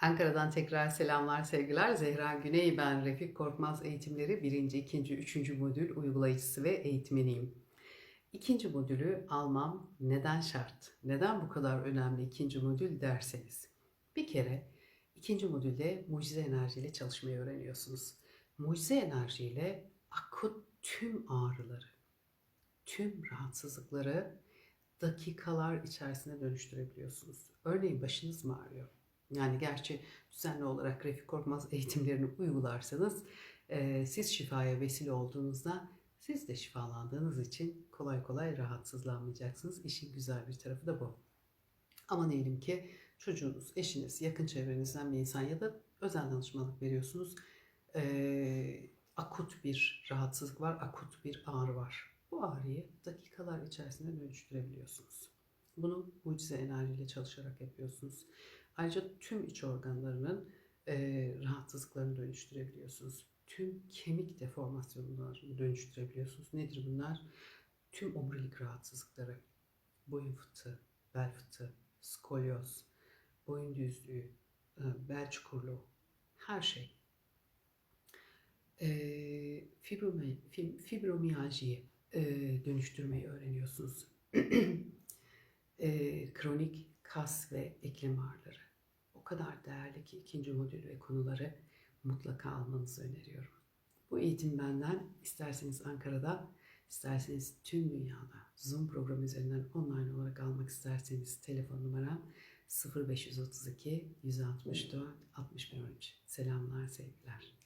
Ankara'dan tekrar selamlar, sevgiler. Zehra Güney ben. Refik Korkmaz Eğitimleri 1. 2. 3. modül uygulayıcısı ve eğitmeniyim. İkinci modülü almam neden şart? Neden bu kadar önemli ikinci modül derseniz. Bir kere ikinci modülde mucize enerjiyle çalışmayı öğreniyorsunuz. Mucize enerjiyle akut tüm ağrıları, tüm rahatsızlıkları dakikalar içerisinde dönüştürebiliyorsunuz. Örneğin başınız mı ağrıyor? Yani gerçi düzenli olarak Refik Korkmaz eğitimlerini uygularsanız e, siz şifaya vesile olduğunuzda siz de şifalandığınız için kolay kolay rahatsızlanmayacaksınız. İşin güzel bir tarafı da bu. Ama diyelim ki çocuğunuz, eşiniz, yakın çevrenizden bir insan ya da özel danışmanlık veriyorsunuz. E, akut bir rahatsızlık var, akut bir ağrı var. Bu ağrıyı dakikalar içerisinde dönüştürebiliyorsunuz. Bunu mucize enerjiyle çalışarak yapıyorsunuz. Ayrıca tüm iç organlarının e, rahatsızlıklarını dönüştürebiliyorsunuz. Tüm kemik deformasyonlarını dönüştürebiliyorsunuz. Nedir bunlar? Tüm omurilik rahatsızlıkları, boyun fıtığı, bel fıtığı, skolyoz, boyun düzlüğü, e, bel çukurluğu, her şey. E, fibromi, e, dönüştürmeyi öğreniyorsunuz. kronik kas ve eklem ağrıları. O kadar değerli ki ikinci modül ve konuları mutlaka almanızı öneriyorum. Bu eğitim benden isterseniz Ankara'da, isterseniz tüm dünyada Zoom programı üzerinden online olarak almak isterseniz telefon numaram 0532 164 61 13. Selamlar, sevgiler.